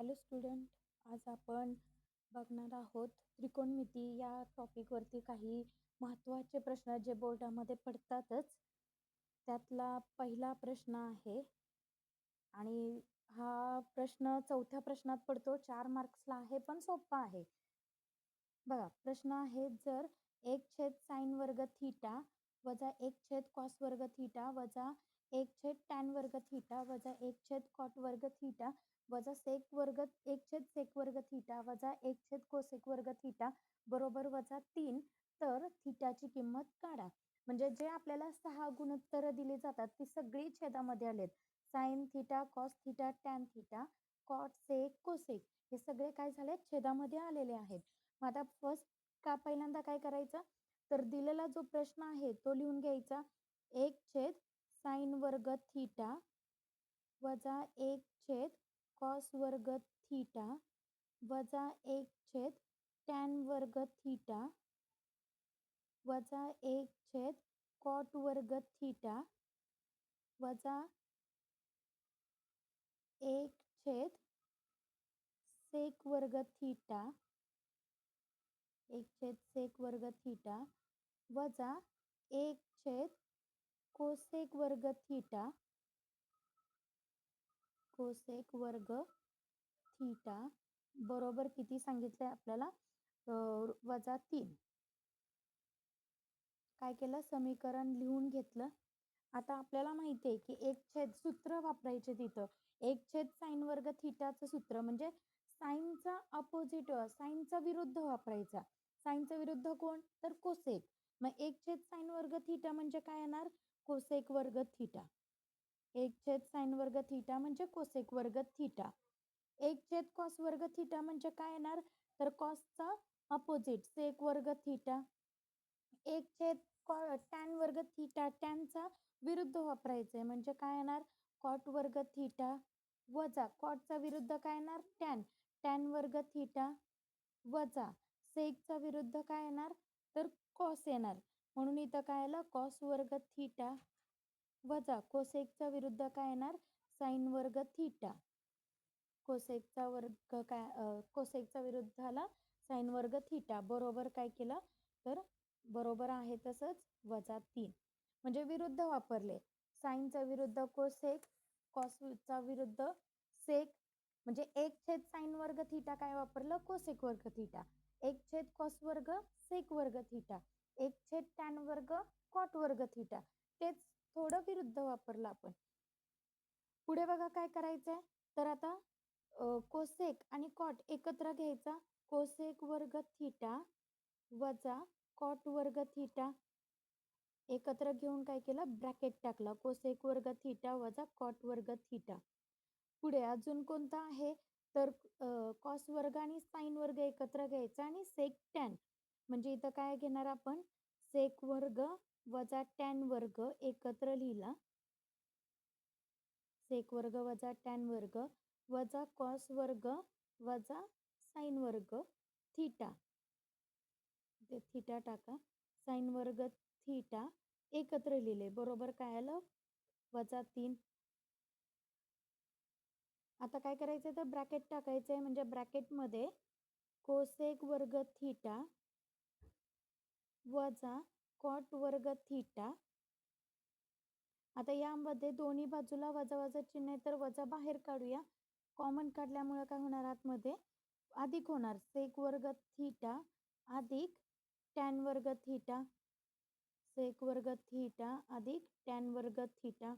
Hello student आज आपण बघणार आहोत त्रिकोणमिती या टॉपिकवरती काही महत्त्वाचे प्रश्न जे बोर्डामध्ये पडतातच. त्यातला पहिला प्रश्न आहे आणि हा प्रश्न चौथ्या प्रश्नात पडतो. चार मार्क्सला आहे पण सोपा आहे. बघा प्रश्न आहे जर एक छेद साईन वर्ग थीटा वजा एक छेद कॉस वर्ग थीटा वजा एक छेद टॅन वर्ग थीटा वजा एक छेद कॉट वर्ग थीटा वजा सेक वर्ग एक छेद सेक वर्ग थीटा वजा एक छेद कोसेक वर्ग थीटा बरोबर वजा तीन तर थीटाची किंमत काढा. म्हणजे जे आपल्याला सहा गुणोत्तर दिली जातात ती सगळी छेदामध्ये आलेत. Sin theta cos theta tan theta cot sec cosec हे सगळे काय झाले? छेदामध्ये आलेले आहेत. मग आता फर्स्ट का पहिल्यांदा काय करायचं? तर दिलेला जो प्रश्न आहे तो लिहून घ्यायचा. एक छेद साईन वर्ग थीटा वजा एक छेद कॉस वर्ग थीटा वजा एक छेद टॅन वर्ग थीटा वजा एक छेद कॉट वर्ग थीटा वजा एक छेद सेक वर्ग थीटा, एक छेद सेक वर्ग थीटा वजा एक छेद कोसेक वर्ग थीटा कोसेक वर्ग थीटा बरोबर किती सांगितलंय आपल्याला? वजा तीन. काय केलं? समीकरण लिहून घेतलं. आता आपल्याला माहिती आहे की एक छेद सूत्र वापरायचे तिथं. एक छेद साईन वर्ग थिटाचं सूत्र म्हणजे साईनचा अपोजिट साईनचा विरुद्ध वापरायचा. साईनचा विरुद्ध कोण? तर कोसेक मग एक छेद साईन वर्ग थिटा म्हणजे काय येणार? कोसेक वर्ग थिटा एक छेद साईन वर्ग थिटा म्हणजे कोसेक वर्ग थिटा. एक छेद कॉस वर्ग थिटा म्हणजे काय येणार? तर कॉसचा अपोजिट सेक वर्ग थिटा. एक छेद टॅन वर्ग थिटा टॅनचा विरुद्ध वापरायचंय म्हणजे काय येणार? कॉट वर्ग थिटा वजा कॉटचा विरुद्ध काय येणार? टॅन. टॅन वर्ग थिटा वजा सेकचा विरुद्ध काय येणार? तर कॉस येणार. म्हणून इथं काय आलं? कॉस वर्ग थिटा वजा कोसेकचा विरुद्ध काय येणार? साईन वर्ग थिटा. कोसेकचा वर्ग काय कोसेकचा विरुद्ध आला साईन वर्ग थिटा. बरोबर काय केलं? तर बरोबर आहे तसंच वजा तीन. म्हणजे विरुद्ध वापरले. साईनचा विरुद्ध कोसेक कॉसचा विरुद्ध सेक. म्हणजे एक छेद साईन वर्ग थिटा काय वापरलं? कोसेक वर्ग थिटा. एक छेद कॉस वर्ग सेक वर्ग थिटा. एक छेद टॅन वर्ग कॉट वर्ग थिटा. तेच थोडं विरुद्ध वापरलं आपण. पुढे बघा काय करायचंय? तर आता कोसेक आणि कॉट एकत्र घ्यायचा. कोसेक वर्ग थिटा वजा कॉट वर्ग थिटा एकत्र घेऊन काय केलं? ब्रॅकेट टाकला. कोसेक वर्ग थिटा वजा कॉट वर्ग थिटा पुढे अजून कोणता आहे? तर कॉस वर्ग आणि साईन वर्ग एकत्र घ्यायचा आणि सेक टॅन म्हणजे इथं काय घेणार आपण? सेक वर्ग वजा टॅन वर्ग एकत्र लिहिला. सेक वर्ग वजा टॅन वर्ग वजा कॉस वर्ग वजा साईन वर्ग थीटा. ते थीटा टाका. साईन वर्ग थीटा एकत्र लिहिले. बरोबर काय आलं? वजा तीन. आता काय करायचं तर ब्रॅकेट टाकायचं आहे म्हणजे ब्रॅकेटमध्ये कोसेक वर्ग थीटा वजा कॉट वर्ग थिटा. आता यामध्ये दोन्ही बाजूला वजा वजा चिन्ह आहे तर वजा बाहेर काढूया. कॉमन काढल्यामुळे काय होणार आतमध्ये? अधिक होणार. सेक वर्ग थिटा अधिक टॅन वर्ग थिटा. सेक वर्ग थीटा अधिक टॅन वर्ग थीटा.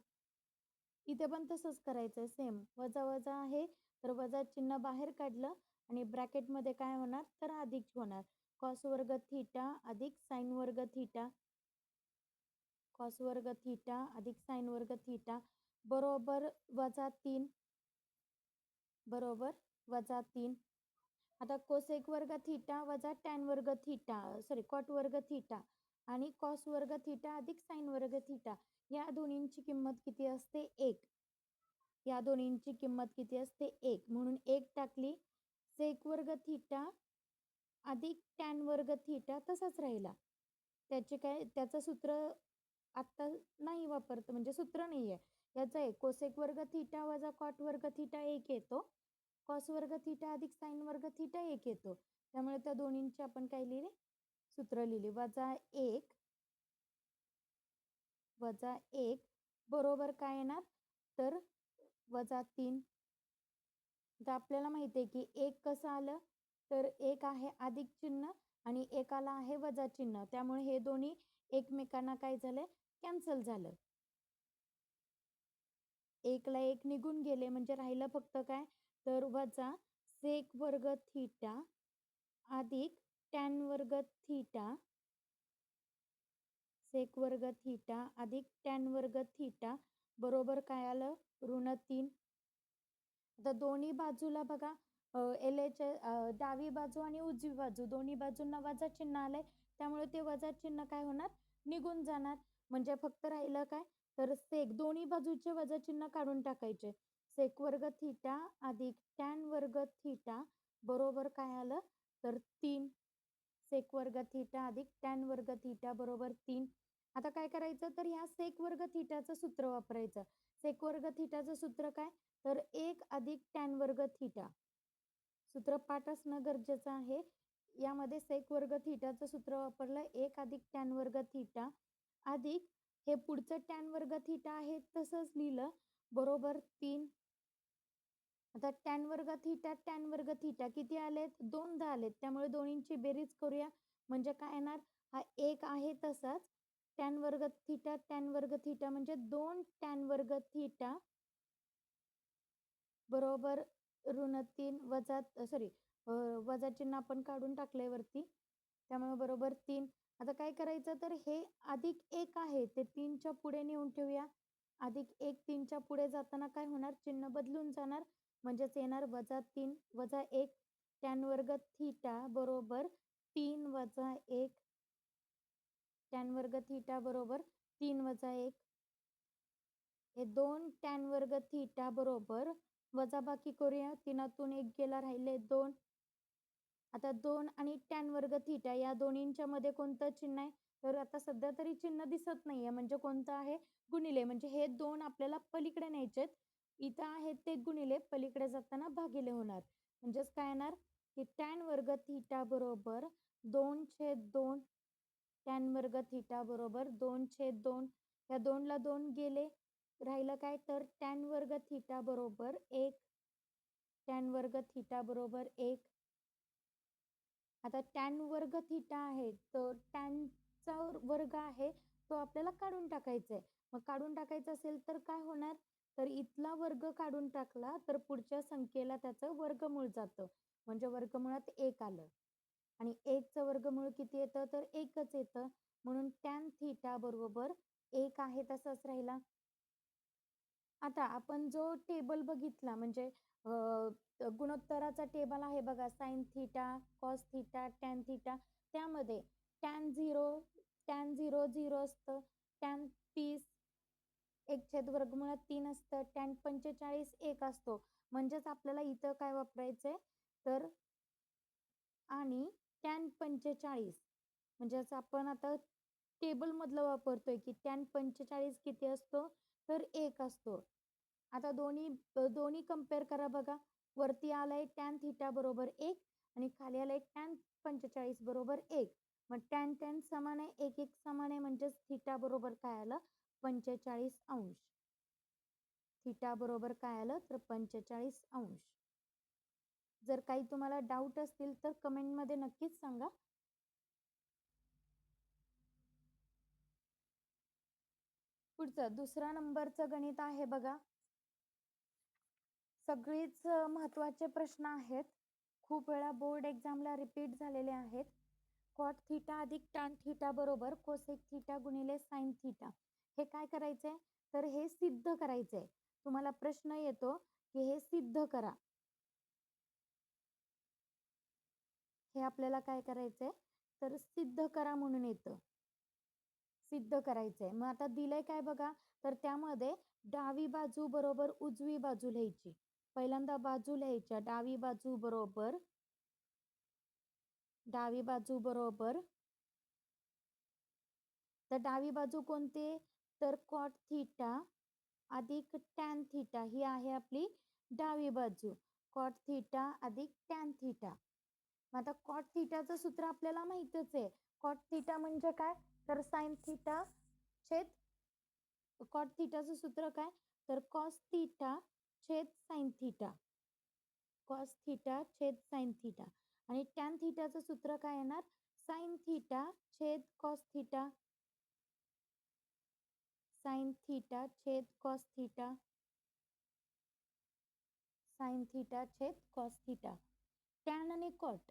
इथे पण तसंच करायचं सेम वजा वजा आहे तर वजा चिन्ह बाहेर काढलं आणि ब्रॅकेटमध्ये काय होणार? तर अधिक होणार. कॉस वर्ग थीटा अधिक साईन वर्ग थीटा. कॉस वर्ग थीटा अधिक साईन वर्ग थीटा बरोबर वजा तीन बरोबर वजा तीन. आता कोसेक वर्ग थीटा वजा टॅन वर्ग थीटा सॉरी कॉट वर्ग थीटा आणि कॉस वर्ग थिटा अधिक साईन वर्ग थिटा या दोन्हींची किंमत किती असते? एक. या दोन्हींची किंमत किती असते? एक. म्हणून एक टाकली सेक वर्ग थिटा अधिक टॅन वर्ग थिटा तसाच राहिला. त्याचे काय त्याचं सूत्र आत्ता नाही वापरतं म्हणजे सूत्र नाही आहे याचा एक कोसेक वर्ग थिटा वजा कॉट वर्ग थिटा एक येतो. कॉस वर्ग थिटा अधिक साईन वर्ग थिटा एक येतो. त्यामुळे त्या दोन्हींची आपण काय लिहिले? सूत्र लिहिले. वजा एक वजा एक बरोबर काय येणार? तर वजा तीन. तर आपल्याला माहिती आहे की एक कसं आलं? तर एक आहे अधिक चिन्ह आणि एकाला आहे वजा चिन्ह. त्यामुळे हे दोन्ही एकमेकांना काय झालंय? कॅन्सल झालं. एकला एक निघून गेले म्हणजे राहिलं फक्त काय? तर वजा सेक वर्ग थीटा अधिक टॅन वर्ग थीटा सेक वर्ग थीटा अधिक टॅन वर्ग थीटा बरोबर काय आलं? ऋण तीन. आता दोन्ही बाजूला बघा एल एच डावी बाजू आणि उजवी बाजू. दोन्ही बाजूंना वजा चिन्ह आलंय. त्यामुळे ते वजा चिन्ह काय होणार? निघून जाणार. म्हणजे फक्त राहिलं काय? तर सेक दोन्ही बाजूचे वजा चिन्ह काढून टाकायचे. सेक वर्ग थिटा अधिक टॅन वर्ग थिटा बरोबर काय आलं? तर तीन. सेक वर्ग थिटा अधिक टॅन वर्ग थिटा बरोबर तीन. आता काय करायचं? तर ह्या सेक वर्ग थिटाचं सूत्र वापरायचं. सेक वर्ग थिटाचं सूत्र काय? तर एक अधिक टॅन वर्ग थिटा सूत्र पाठ असणं गरजेचं आहे. यामध्ये सेक वर्ग थिटाचं सूत्र वापरलं. एक अधिक टॅन वर्ग थिटा अधिक हे पुढचं टॅन वर्ग थिटा आहे तसंच लिहिलं. बरोबर तीन. आता टॅन वर्ग थिटा टॅन वर्ग थिटा किती आलेत? दोनदा आलेत. त्यामुळे दोन्हींची बेरीज करूया. म्हणजे काय येणार? हा एक आहे तसाच. टॅन वर्ग थिटा टॅन वर्ग थिटा म्हणजे दोन टॅन वर्ग थिटा. बरोबर ऋण तीन वजा सॉरी वजा चिन्ह आपण काढून टाकलंय वरती. त्यामुळे बरोबर तीन. आता काय करायचं तर हे अधिक एक आहे ते तीनच्या पुढे नेऊन ठेवूया. अधिक एक तीनच्या पुढे जाताना काय होणार? चिन्ह बदलून जाणार. म्हणजेच येणार वजा तीन वजा एक टॅन वर्ग थिटा बरोबर तीन वजा एक टॅन वर्ग थिटा बरोबर तीन वजा एक. हे दोन टॅन वर्ग थिटा बरोबर वजाबाकी करूया. तीनातून एक गेला राहिले दोन. आता दोन आणि टॅन वर्ग थिटा या दोन्हींच्या मध्ये कोणतं चिन्ह आहे? तर आता सध्या तरी चिन्ह दिसत नाहीये. म्हणजे कोणतं आहे? गुणिले. म्हणजे हे दोन आपल्याला पलीकडे न्यायचेत इथं आहेत ते गुणिले. पलीकडे जाताना भागिले होणार. म्हणजेच काय येणार? की टॅन वर्ग थिटा बरोबर दोन छेद दोन टॅन वर्ग थिटा बरोबर दोन छेद दोन. या दोनला दोन गेले. राहिलं काय? तर टॅन वर्ग थिटा बरोबर एक. टॅन वर्ग थिटा बरोबर एक. आता टॅन वर्ग थिटा आहे तर टॅनचा वर्ग आहे तो आपल्याला काढून टाकायचा आहे मग काढून टाकायचं असेल तर काय होणार? तर इथला वर्ग काढून टाकला तर पुढच्या संख्येला त्याचं वर्गमूळ जातं. म्हणजे वर्गमुळात एक आलं. आणि एकचं वर्गमूळ किती येतं? तर एकच येतं. म्हणून टॅन थिटा बरोबर एक आहे तसाच राहिला. आता आपण जो टेबल बघितला म्हणजे गुणोत्तराचा टेबल आहे बघा sin theta cos theta tan theta. त्यामध्ये tan zero tan zero zero असतं टॅन तीस एक छेद वर्गमुळात तीन असतं टॅन पंचेचाळीस एक असतो. म्हणजेच आपल्याला इथं काय वापरायचंय? तर आणि टॅन पंचेचाळीस. म्हणजेच आपण आता टेबलमधलं वापरतोय की टॅन पंचेचाळीस किती असतो? तर एक असतो. आता दोन्ही दोन्ही कंपेअर करा बघा. वरती आलाय टॅन थिटा बरोबर एक आणि खाली आलाय टॅन पंचेचाळीस बरोबर एक. मग टॅन टॅन समान आहे एक एक समान आहे म्हणजेच थिटा बरोबर काय आलं? पंचेचाळीस अंश. थिटा बरोबर काय आलं? तर पंचेचाळीस अंश. जर काही तुम्हाला डाऊट असतील तर कमेंटमध्ये नक्कीच सांगा. पुढचं दुसरा नंबरचं गणित आहे बघा. सगळीच महत्त्वाचे प्रश्न आहेत. खूप वेळा बोर्ड एक्झामला रिपीट झालेले आहेत. कॉट थिटा अधिक टॅन थिटा बरोबर कोसेक थिटा गुणिले साईन थिटा. हे काय करायचंय? तर हे सिद्ध करायचंय. तुम्हाला प्रश्न येतो की हे सिद्ध करा. हे आपल्याला काय करायचंय? तर सिद्ध करा म्हणून येतं. सिद्ध करायचंय. मग आता दिलंय काय बघा? तर त्यामध्ये डावी बाजू बरोबर उजवी बाजू लिहायची. पहिल्यांदा बाजू लिहायच्या. डावी बाजू बरोबर. डावी बाजू बरोबर. तर डावी बाजू कोणते? तर कॉट थिटा अधिक टॅन थिटा ही आहे आपली डावी बाजू. कॉट थिटा अधिक टॅन थिटा मग आता कॉट थिटाचं सूत्र आपल्याला माहितच आहे. कॉट थिटा म्हणजे काय? तर साइन थिटा छेद कॉट थिटाचं सूत्र काय? तर कॉस थिटा छेद साईन थिटा. कॉस थिटा छेद साईन थिटा. आणि टॅन थिटाचं सूत्र काय येणार? साइन थिटा छेद कॉस थिटा. साइन थिटा छेद कॉस थिटा. साईन थिटा छेद कॉस थिटा. टॅन आणि कॉट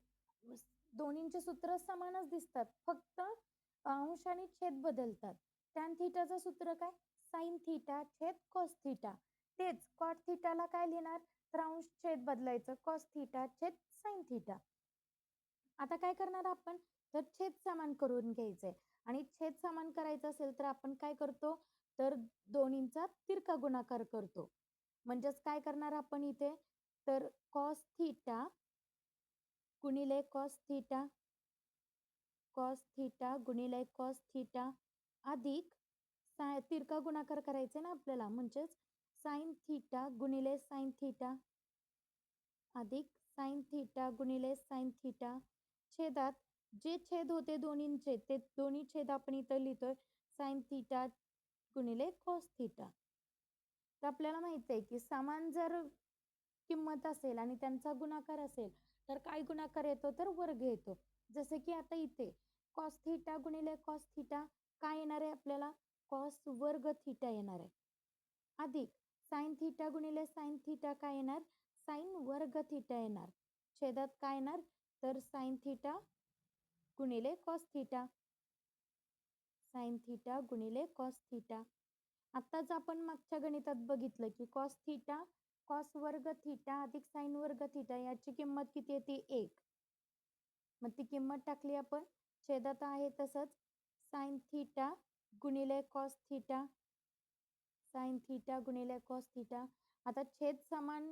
दोन्हींचे सूत्र समानच दिसतात. फक्त अंश आणि छेद बदलतात. टॅन थिटाचं सूत्र काय? साइन थिटा छेद कॉस थिटा. तेच कॉट थिटाला काय लिहिणार? तर अंश छेद बदलायचं. कॉस थिटा छेद साइन थिटा आता काय करणार आपण? तर छेद समान करून घ्यायचंय आणि छेद समान करायचं असेल तर आपण काय करतो? तर दोन्हींचा तिरका गुणाकार करतो. म्हणजेच काय करणार आपण इथे? तर कॉस थिटा गुणिले कॉस थिटा कॉस थिटा गुणिले कॉस थिटा अधिक तिरका गुणाकार करायचे ना आपल्याला. म्हणजेच साइन थिटा गुणिले साईन थिटा अधिक साइन थिटा गुणिले साईन थिटा छेदात. जे छेद होते दोन्हींचे ते दोन्ही छेद आपण इथं लिहितोय साइन थिटा गुणिले कॉस थिटा. तर आपल्याला माहीत आहे की समान जर किंमत असेल आणि त्यांचा गुणाकार असेल तर काय गुणाकार येतो? तर वर्ग येतो. जसे की आता इथे कॉस थिटा गुणिले कॉस थिटा काय येणार आहे आपल्याला? कॉस वर्ग थिटा येणार आहे. अधिक साईन थिटा गुणिले साईन थिटा काय येणार? साइन वर्ग थिटा येणार. छेदात काय येणार? तर साइन थिटा गुणिले कॉस थिटा. साईन थिटा गुणिले कॉस थिटा. आत्ताच आपण मागच्या गणितात बघितलं की कॉस थिटा कॉस वर्ग थिटा अधिक साइन वर्ग थिटा याची किंमत किती येते? एक. मग ती किंमत टाकली आपण. छेदात आहे तसंच साइन थिटा गुणिले कॉस थिटा. साईन थिटा गुणिले कॉस थिटा. आता छेद समान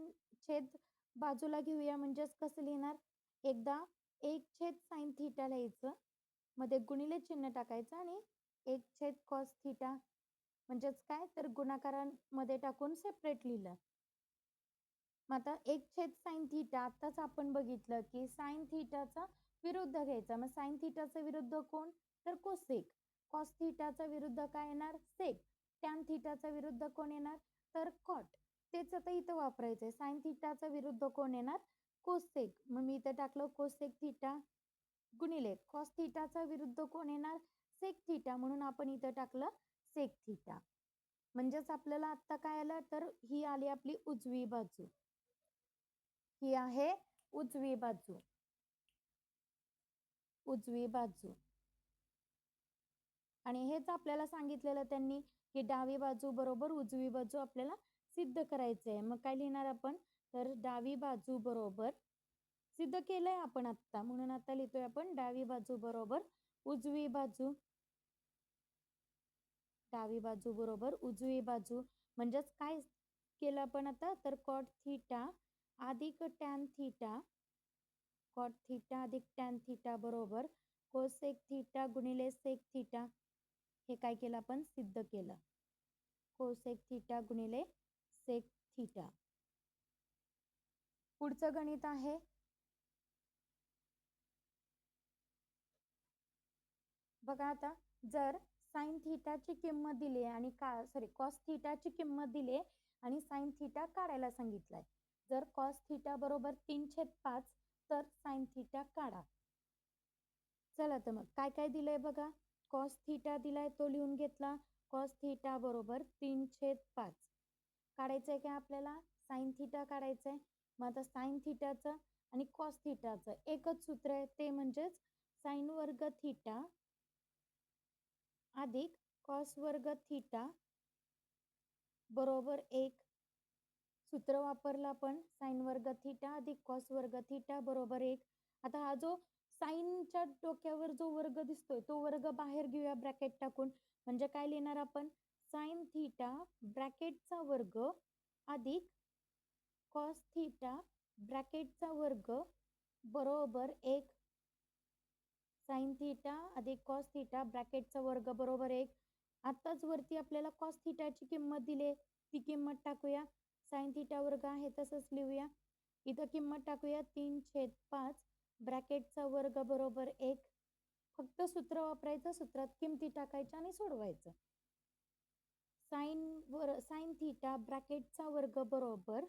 छेद बाजूला घेऊया म्हणजेच कसं लिहिणार? एकदा एक छेद साईन थिटा लिहायचं मध्ये गुणिले चिन्ह टाकायचं आणि एक छेद कॉस थिटा म्हणजेच काय? तर गुणाकारांमध्ये टाकून सेपरेट लिहिलं. मग आता एक छेद साइन थिटा आताच आपण बघितलं की साईन थिटाचा विरुद्ध घ्यायचा. मग साइन थिटाचा विरुद्ध कोण? तर कोसेक. कॉस थिटाचा विरुद्ध काय येणार? सेक. टॅन थिटाचा विरुद्ध कोण येणार? तर कॉट तेच आता इथं वापरायचं आहे थिटाचा विरुद्ध कोण येणार? कोसेक मग मी इथं टाकलं कोसेक थिटा गुणिले कॉस थिटाचा विरुद्ध कोण येणार? सेक थिटा म्हणून आपण इथं टाकलं सेक थिटा म्हणजेच आपल्याला आत्ता काय आलं? तर ही आली आपली उजवी बाजू. ही आहे उजवी बाजू. उजवी बाजू. आणि हेच आपल्याला सांगितलेलं त्यांनी की डावी बाजू बरोबर उजवी बाजू आपल्याला सिद्ध करायचं आहे मग काय लिहिणार आपण? तर डावी बाजू बरोबर सिद्ध केलंय आपण आत्ता. म्हणून आता लिहितोय आपण डावी बाजू बरोबर उजवी बाजू. डावी बाजू बरोबर उजवी बाजू. म्हणजेच काय केलं आपण आता? तर कॉट थिटा अधिक टॅन थिटा कॉट थिटा अधिक टॅन थिटा बरोबर कोसेक थिटा गुणिले सेक थिटा हे काय केलं आपण? सिद्ध केलं. कोसेक थिटा गुणिले सेक थिटा पुढचं गणित आहे. बघा आता जर साईन थिटाची किंमत दिली आणि का सॉरी कॉस थिटाची किंमत दिली आणि साइन थिटा काढायला सांगितलाय. जर कॉस थिटा बरोबर तीन छेद पाच तर साईन थिटा काढा. चला तर मग काय काय दिलंय बघा? कॉस थिटा दिलाय तो लिहून घेतला. कॉस थिटा बरोबर तीन छेद पाच. काढायचं आहे आपल्याला? साइन थिटा काढायचं आहे मग आता साइन थिटाचं आणि कॉस थिटाचं एकच सूत्र आहे. ते म्हणजेच साइन वर्ग थिटा अधिक कॉस वर्ग थिटा बरोबर एक. सूत्र वापरलं आपण. साइन वर्ग थिटा अधिक कॉस वर्ग थिटा बरोबर एक. आता हा जो साईनच्या डोक्यावर जो वर्ग दिसतोय तो वर्ग बाहेर घेऊया ब्रॅकेट टाकून. म्हणजे काय लिहिणार आपण? साइन थिटा ब्रॅकेटचा वर्ग अधिक कॉस थिटा ब्रॅकेटचा वर्ग बरोबर एक. साइन थिटा अधिक कॉस थिटा ब्रॅकेटचा वर्ग बरोबर एक. आत्ताच वरती आपल्याला कॉस थिटाची किंमत दिली ती किंमत टाकूया. साइन थिटा वर्ग आहे तसंच लिहूया. इथं किंमत टाकूया. तीन छेद पाच. ब्रॅकेटचा वर्ग बरोबर एक. फक्त सूत्र वापरायचं सूत्रात किमती टाकायच्या आणि सोडवायचं. साईन वर साईन थिटा ब्रॅकेटचा वर्ग बरोबर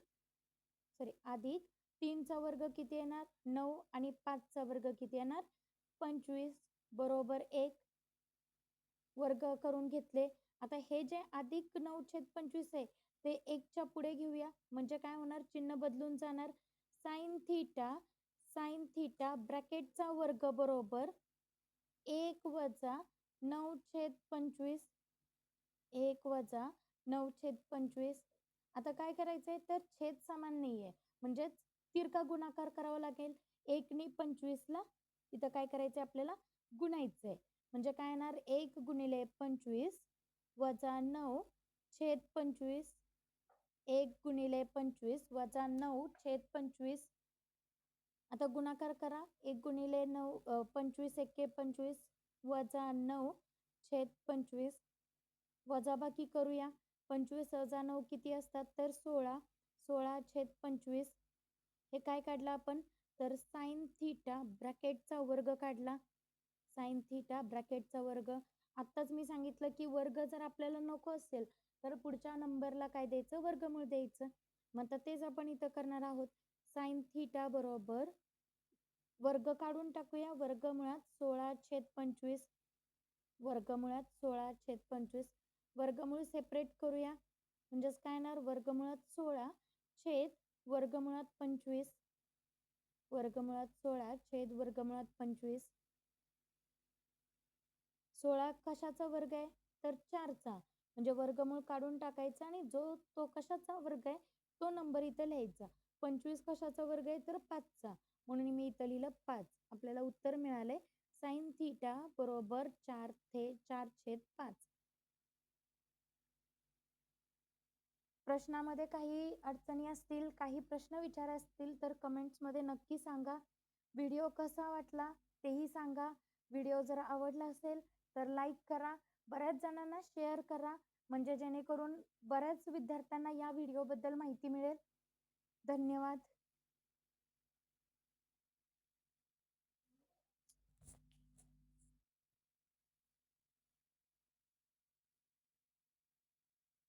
सॉरी अधिक तीनचा वर्ग किती येणार? नऊ आणि पाचचा वर्ग किती येणार? पंचवीस बरोबर एक. वर्ग करून घेतले. आता हे जे अधिक नऊ छेद पंचवीस आहे ते एकच्या पुढे घेऊया. म्हणजे काय होणार? चिन्ह बदलून जाणार. साईन थिटा साईन थिटा ब्रॅकेटचा वर्ग बरोबर एक वजा नऊ छेद पंचवीस एक वजा नऊ छेद पंचवीस. आता काय करायचंय? तर छेद समान नाही आहे म्हणजेच तिरका गुणाकार करावा लागेल. एकने पंचवीसला इथं काय करायचंय आपल्याला? गुणायचंय. म्हणजे काय येणार? एक गुणिले पंचवीस वजा नऊ छेद पंचवीस एक गुणिले पंचवीस वजा नऊ छेद पंचवीस. आता गुणाकार करा. एक गुणिले नऊ पंचवीस एक्के पंचवीस वजा नऊ छेद पंचवीस. वजाबाकी करूया. पंचवीस वजा नऊ किती असतात? तर सोळा. सोळा छेद पंचवीस. हे काय काढलं आपण? तर साईन थिटा ब्रॅकेटचा वर्ग काढला. साईन थिटा ब्रॅकेटचा वर्ग. आत्ताच मी सांगितलं की वर्ग जर आपल्याला नको असेल तर पुढच्या नंबरला काय द्यायचं? वर्गमूळ द्यायचं. मग आता तेच आपण इथं करणार आहोत. साईन थिटा बरोबर वर्ग काढून टाकूया. वर्गमुळात सोळा छेद पंचवीस. वर्गमुळात सोळा छेद पंचवीस. वर्गमूळ सेपरेट करूया. म्हणजेच काय येणार? वर्गमुळात सोळा छेद वर्गमुळात पंचवीस. वर्गमुळात सोळा छेद वर्गमुळात पंचवीस. सोळा कशाचा वर्ग आहे? तर चारचा. म्हणजे वर्गमूळ काढून टाकायचा आणि जो तो कशाचा वर्ग आहे? तो नंबर इथं लिहायचा. पंचवीस कशाचा वर्ग आहे? तर पाचचा. म्हणून मी इथं लिहिलं पाच. आपल्याला उत्तर मिळालंय. साईन थिटा बरोबर चार थे चार छेद पाच. प्रश्नामध्ये काही अडचणी असतील काही प्रश्न विचार असतील तर कमेंट्समध्ये नक्की सांगा. व्हिडिओ कसा वाटला तेही सांगा. व्हिडिओ जर आवडला असेल तर लाईक करा. बऱ्याच जणांना शेअर करा. म्हणजे जेणेकरून बऱ्याच विद्यार्थ्यांना या व्हिडिओबद्दल माहिती मिळेल. धन्यवाद.